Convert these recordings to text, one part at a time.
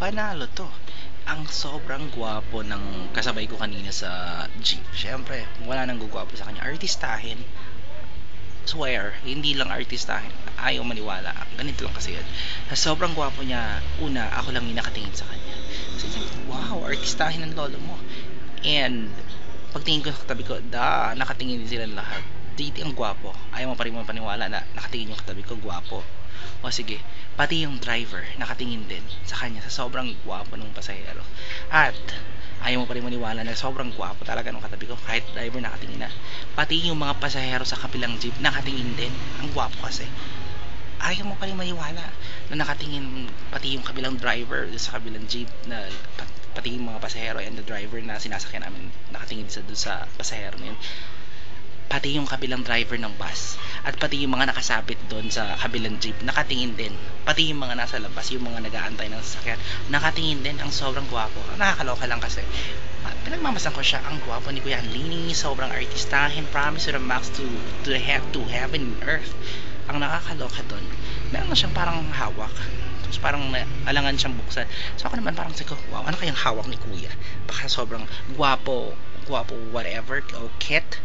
panalo to. Ang sobrang gwapo ng kasabay ko kanina sa jeep. Siyempre, wala nang gugwapo sa kanya. Artistahin. Swear, hindi lang artistahin. Ayaw maniwala. Ganito lang kasi yun. Sobrang gwapo niya, una, ako lang yung nakatingin sa kanya. So, wow, artistahin ng lolo mo. And, pagtingin ko sa katabi ko, da, nakatingin din sila lahat. Titi ang gwapo. Ayaw mo pa rin mo paniwala na nakatingin yung katabi ko, gwapo. O sige, pati yung driver, nakatingin din sa kanya sa sobrang gwapo ng pasahero. At, ayaw mo pa rin maniwala na sobrang gwapo talaga ng katabi ko kahit driver nakatingin na. Pati yung mga pasahero sa kapilang jeep, nakatingin din. Ang gwapo kasi. Ayaw mo pa rin maniwala na nakatingin pati yung kabilang driver sa kabilang jeep na pati yung mga pasahero and the driver na sinasakyan namin nakatingin sa doon sa pasahero na yun pati yung kabilang driver ng bus at pati yung mga nakasabit doon sa kabilang jeep nakatingin din. Pati yung mga nasa labas yung mga nag-aantay ng sasakyan nakatingin din. Ang sobrang gwapo. Nakakaloka lang kasi pinagmamasan ko siya. Ang gwapo ni Kuya Lini sobrang artistahin promise to the max to to, he- to heaven and earth. Ang nakakaloka doon meron siyang parang hawak. Tapos parang alangan siyang buksan. So ako naman parang sabi ko wow ano kayang hawak ni kuya? Baka sobrang gwapo gwapo whatever o kit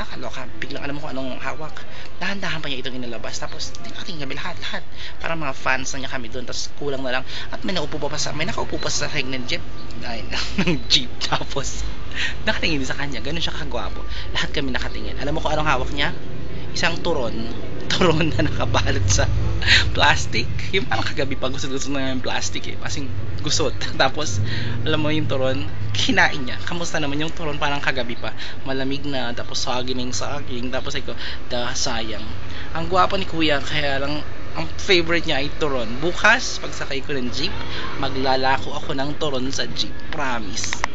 nakakaloka. Biglang alam mo kung anong hawak. Dahan-dahan pa niya itong inilabas tapos tinating kami lahat lahat. Parang mga fans na niya kami doon. Tapos kulang na lang. At may pa, pa sa may nakaupo pa sa sahig ng jeep. Ay, ng jeep. Tapos nakatingin sa kanya. Ganun siya kagwapo. Lahat kami nakatingin. Alam mo kung anong hawak niya? Isang turon. Turon na nakabalot sa plastic. Yung parang kagabi pa gusto-gusto na yung plastic eh. Kasing gusot. Tapos alam mo yung turon? Kinain niya. Kamusta naman yung turon? Parang kagabi pa. Malamig na tapos saging saging. Tapos ikaw da sayang. Ang gwapo ni kuya kaya lang ang favorite niya ay turon. Bukas pagsakay ko ng jeep maglalako ako ng turon sa jeep. Promise